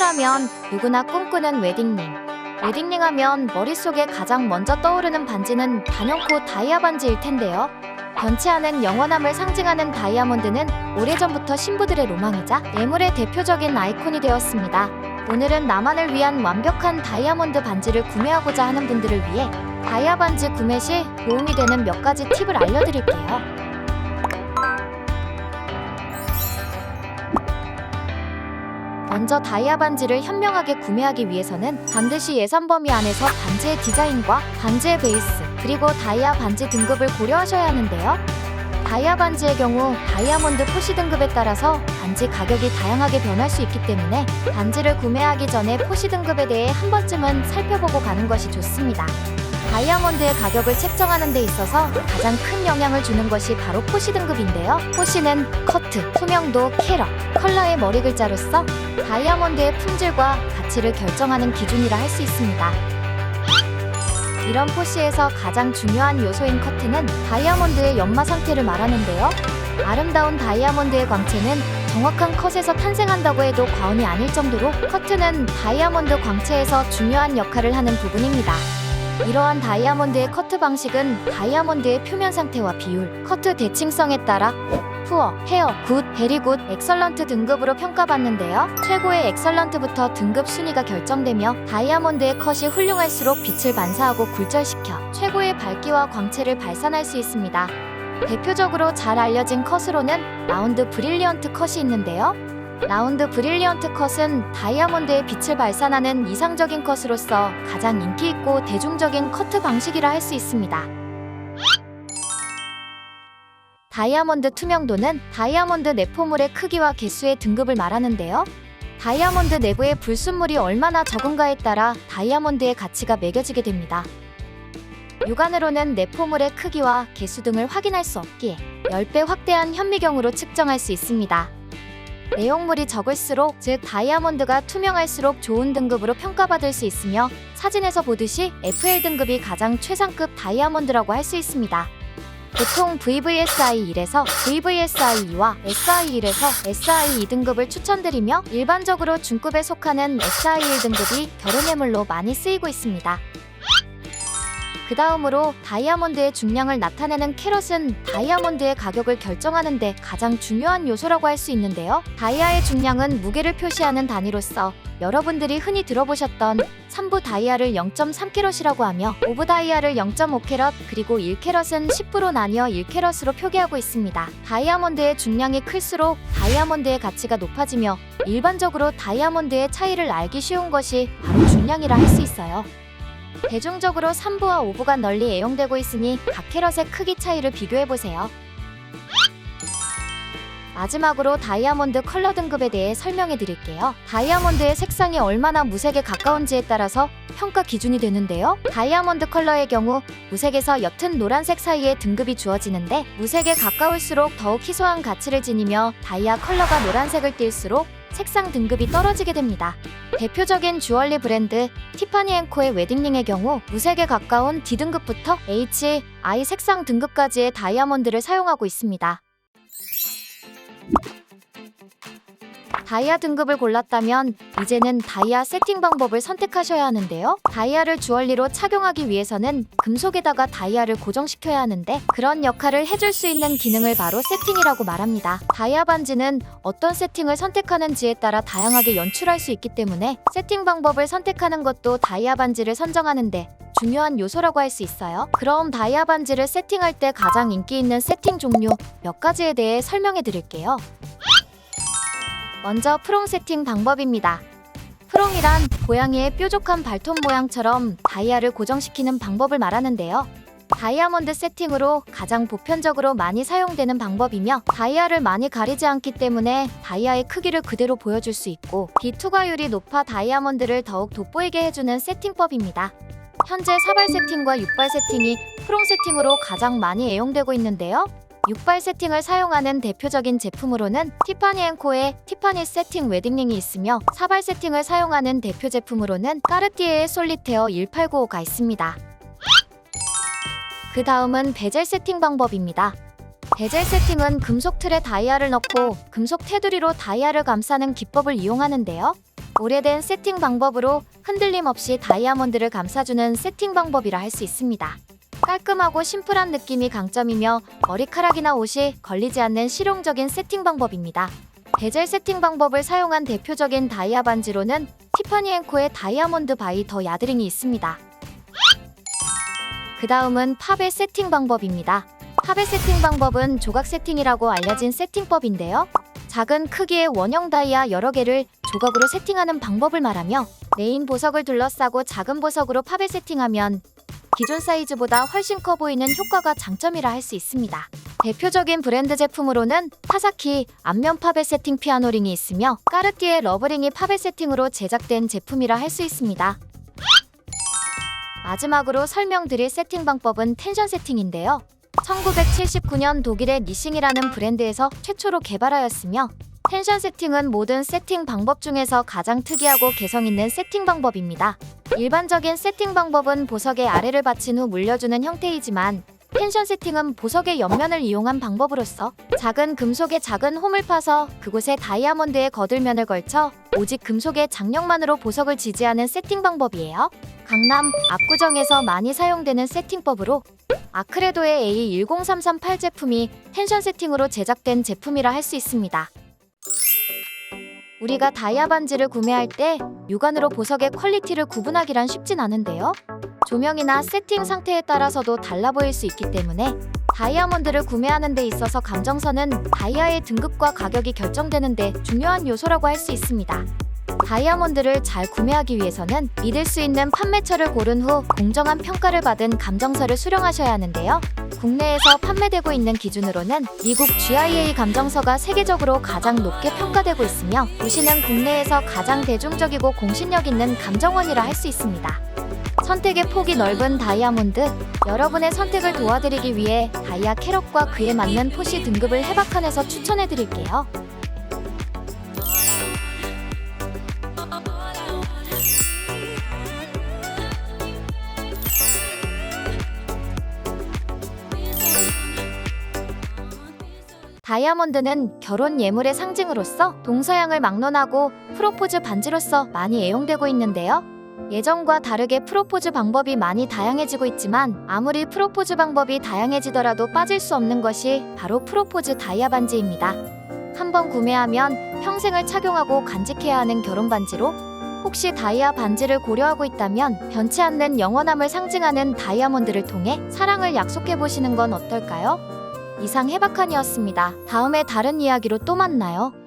싱글하면 누구나 꿈꾸는 웨딩링. 웨딩링 하면 머릿속에 가장 먼저 떠오르는 반지는 단연코 다이아 반지일 텐데요. 변치 않은 영원함을 상징하는 다이아몬드는 오래전부터 신부들의 로망이자 예물의 대표적인 아이콘이 되었습니다. 오늘은 나만을 위한 완벽한 다이아몬드 반지를 구매하고자 하는 분들을 위해 다이아 반지 구매 시 도움이 되는 몇 가지 팁을 알려드릴게요. 먼저 다이아 반지를 현명하게 구매하기 위해서는 반드시 예산 범위 안에서 반지의 디자인과 반지의 베이스, 그리고 다이아 반지 등급을 고려하셔야 하는데요. 다이아 반지의 경우 다이아몬드 포시 등급에 따라서 반지 가격이 다양하게 변할 수 있기 때문에 반지를 구매하기 전에 포시 등급에 대해 한 번쯤은 살펴보고 가는 것이 좋습니다. 다이아몬드의 가격을 책정하는 데 있어서 가장 큰 영향을 주는 것이 바로 포시 등급인데요. 포시는 커트, 투명도, 캐럿, 컬러의 머리 글자로서 다이아몬드의 품질과 가치를 결정하는 기준이라 할 수 있습니다. 이런 포시에서 가장 중요한 요소인 커트는 다이아몬드의 연마 상태를 말하는데요. 아름다운 다이아몬드의 광채는 정확한 컷에서 탄생한다고 해도 과언이 아닐 정도로 커트는 다이아몬드 광채에서 중요한 역할을 하는 부분입니다. 이러한 다이아몬드의 커트 방식은 다이아몬드의 표면 상태와 비율, 커트 대칭성에 따라 푸어, 헤어, 굿, 베리 굿, 엑설런트 등급으로 평가받는데요. 최고의 엑설런트부터 등급 순위가 결정되며 다이아몬드의 컷이 훌륭할수록 빛을 반사하고 굴절시켜 최고의 밝기와 광채를 발산할 수 있습니다. 대표적으로 잘 알려진 컷으로는 라운드 브릴리언트 컷이 있는데요. 라운드 브릴리언트 컷은 다이아몬드의 빛을 발산하는 이상적인 컷으로서 가장 인기 있고 대중적인 커트 방식이라 할 수 있습니다. 다이아몬드 투명도는 다이아몬드 내포물의 크기와 개수의 등급을 말하는데요. 다이아몬드 내부의 불순물이 얼마나 적은가에 따라 다이아몬드의 가치가 매겨지게 됩니다. 육안으로는 내포물의 크기와 개수 등을 확인할 수 없기에 10배 확대한 현미경으로 측정할 수 있습니다. 내용물이 적을수록 즉 다이아몬드가 투명할수록 좋은 등급으로 평가받을 수 있으며 사진에서 보듯이 FL 등급이 가장 최상급 다이아몬드라고 할 수 있습니다. 보통 VVSI1에서 VVSI2와 SI1에서 SI2 등급을 추천드리며 일반적으로 중급에 속하는 SI1 등급이 결혼예물로 많이 쓰이고 있습니다. 그 다음으로 다이아몬드의 중량을 나타내는 캐럿은 다이아몬드의 가격을 결정하는데 가장 중요한 요소라고 할 수 있는데요. 다이아의 중량은 무게를 표시하는 단위로서 여러분들이 흔히 들어보셨던 3부 다이아를 0.3캐럿이라고 하며 5부 다이아를 0.5캐럿 그리고 1캐럿은 10부로 나뉘어 1캐럿으로 표기하고 있습니다. 다이아몬드의 중량이 클수록 다이아몬드의 가치가 높아지며 일반적으로 다이아몬드의 차이를 알기 쉬운 것이 바로 중량이라 할 수 있어요. 대중적으로 3부와 5부가 널리 애용되고 있으니 각 캐럿의 크기 차이를 비교해 보세요. 마지막으로 다이아몬드 컬러 등급에 대해 설명해 드릴게요. 다이아몬드의 색상이 얼마나 무색에 가까운지에 따라서 평가 기준이 되는데요. 다이아몬드 컬러의 경우 무색에서 옅은 노란색 사이에 등급이 주어지는데 무색에 가까울수록 더욱 희소한 가치를 지니며 다이아 컬러가 노란색을 띨수록 색상 등급이 떨어지게 됩니다. 대표적인 주얼리 브랜드 티파니 앤코의 웨딩링의 경우 무색에 가까운 D등급부터 H, I 색상 등급까지의 다이아몬드를 사용하고 있습니다. 다이아 등급을 골랐다면 이제는 다이아 세팅 방법을 선택하셔야 하는데요. 다이아를 주얼리로 착용하기 위해서는 금속에다가 다이아를 고정시켜야 하는데 그런 역할을 해줄 수 있는 기능을 바로 세팅이라고 말합니다. 다이아 반지는 어떤 세팅을 선택하는지에 따라 다양하게 연출할 수 있기 때문에 세팅 방법을 선택하는 것도 다이아 반지를 선정하는데 중요한 요소라고 할 수 있어요. 그럼 다이아 반지를 세팅할 때 가장 인기 있는 세팅 종류 몇 가지에 대해 설명해 드릴게요. 먼저 프롱 세팅 방법입니다. 프롱이란 고양이의 뾰족한 발톱 모양처럼 다이아를 고정시키는 방법을 말하는데요. 다이아몬드 세팅으로 가장 보편적으로 많이 사용되는 방법이며 다이아를 많이 가리지 않기 때문에 다이아의 크기를 그대로 보여줄 수 있고 비투과율이 높아 다이아몬드를 더욱 돋보이게 해주는 세팅법입니다. 현재 사발 세팅과 육발 세팅이 프롱 세팅으로 가장 많이 애용되고 있는데요. 육발 세팅을 사용하는 대표적인 제품으로는 티파니 앤코의 티파니 세팅 웨딩링이 있으며 사발 세팅을 사용하는 대표 제품으로는 까르띠에의 솔리테어 1895가 있습니다. 그 다음은 베젤 세팅 방법입니다. 베젤 세팅은 금속 틀에 다이아를 넣고 금속 테두리로 다이아를 감싸는 기법을 이용하는데요. 오래된 세팅 방법으로 흔들림 없이 다이아몬드를 감싸주는 세팅 방법이라 할 수 있습니다. 깔끔하고 심플한 느낌이 강점이며 머리카락이나 옷이 걸리지 않는 실용적인 세팅 방법입니다. 베젤 세팅 방법을 사용한 대표적인 다이아 반지로는 티파니 앤코의 다이아몬드 바이 더 야드링이 있습니다. 그 다음은 팝의 세팅 방법입니다. 팝의 세팅 방법은 조각 세팅이라고 알려진 세팅법인데요. 작은 크기의 원형 다이아 여러 개를 조각으로 세팅하는 방법을 말하며 메인 보석을 둘러싸고 작은 보석으로 팝을 세팅하면 기존 사이즈보다 훨씬 커 보이는 효과가 장점이라 할 수 있습니다. 대표적인 브랜드 제품으로는 타사키 앞면 팝의 세팅 피아노링이 있으며 까르띠에 러브링이 팝의 세팅으로 제작된 제품이라 할 수 있습니다. 마지막으로 설명드릴 세팅 방법은 텐션 세팅인데요. 1979년 독일의 니싱이라는 브랜드에서 최초로 개발하였으며 텐션 세팅은 모든 세팅 방법 중에서 가장 특이하고 개성 있는 세팅 방법입니다. 일반적인 세팅 방법은 보석의 아래를 받친 후 물려주는 형태이지만 텐션 세팅은 보석의 옆면을 이용한 방법으로서 작은 금속의 작은 홈을 파서 그곳에 다이아몬드의 거들면을 걸쳐 오직 금속의 장력만으로 보석을 지지하는 세팅 방법이에요. 강남 압구정에서 많이 사용되는 세팅법으로 아크레도의 A10338 제품이 텐션 세팅으로 제작된 제품이라 할 수 있습니다. 우리가 다이아 반지를 구매할 때 육안으로 보석의 퀄리티를 구분하기란 쉽진 않은데요. 조명이나 세팅 상태에 따라서도 달라 보일 수 있기 때문에 다이아몬드를 구매하는 데 있어서 감정선은 다이아의 등급과 가격이 결정되는 데 중요한 요소라고 할 수 있습니다. 다이아몬드를 잘 구매하기 위해서는 믿을 수 있는 판매처를 고른 후 공정한 평가를 받은 감정서를 수령하셔야 하는데요. 국내에서 판매되고 있는 기준으로는 미국 GIA 감정서가 세계적으로 가장 높게 평가되고 있으며 우시는 국내에서 가장 대중적이고 공신력 있는 감정원이라 할 수 있습니다. 선택의 폭이 넓은 다이아몬드 여러분의 선택을 도와드리기 위해 다이아 캐럿과 그에 맞는 포시 등급을 해박한에서 추천해 드릴게요. 다이아몬드는 결혼 예물의 상징으로서 동서양을 막론하고 프로포즈 반지로서 많이 애용되고 있는데요. 예전과 다르게 프로포즈 방법이 많이 다양해지고 있지만 아무리 프로포즈 방법이 다양해지더라도 빠질 수 없는 것이 바로 프로포즈 다이아 반지입니다. 한번 구매하면 평생을 착용하고 간직해야 하는 결혼 반지로 혹시 다이아 반지를 고려하고 있다면 변치 않는 영원함을 상징하는 다이아몬드를 통해 사랑을 약속해 보시는 건 어떨까요? 이상 해박한이었습니다. 다음에 다른 이야기로 또 만나요.